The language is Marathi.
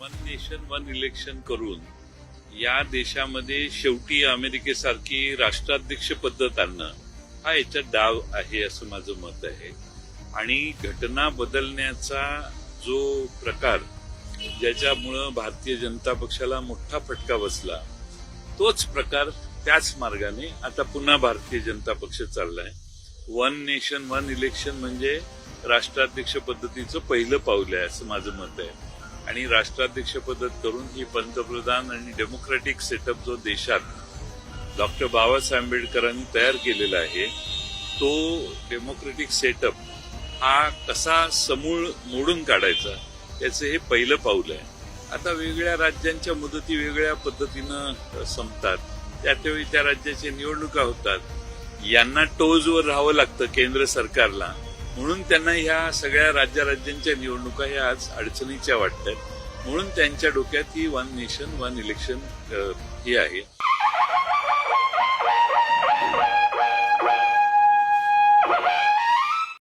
वन नेशन वन इलेक्शन करून या देशामध्ये शेवटी अमेरिकेसारखी राष्ट्राध्यक्ष पद्धत आणणं हा याचा डाव आहे असं माझं मत आहे. आणि घटना बदलण्याचा जो प्रकार ज्याच्यामुळं भारतीय जनता पक्षाला मोठा फटका बसला तोच प्रकार त्याच मार्गाने आता पुन्हा भारतीय जनता पक्ष चाललाय. वन नेशन वन इलेक्शन म्हणजे राष्ट्राध्यक्ष पद्धतीचं पहिलं पाऊल आहे असं माझं मत आहे. आणि राष्ट्राध्यक्ष पद्धत करून ही पंतप्रधान आणि डेमोक्रॅटिक सेटअप जो देशात डॉक्टर बाबासाहेब आंबेडकरांनी तयार केलेला आहे तो डेमोक्रॅटिक सेटअप हा कसा समूळ मोडून काढायचा याचं हे पहिलं पाऊल आहे. आता वेगळ्या राज्यांच्या मुदती वेगळ्या पद्धतीनं संपतात. त्या त्यावेळी त्या राज्याच्या निवडणुका होतात. यांना टोजवर राहावं लागतं केंद्र सरकारला. म्हणून त्यांना ह्या सगळ्या राज्या राज्यांच्या निवडणुका ह्या आज अडचणीच्या वाटतात. म्हणून त्यांच्या डोक्यात ही वन नेशन वन इलेक्शन ही आहे.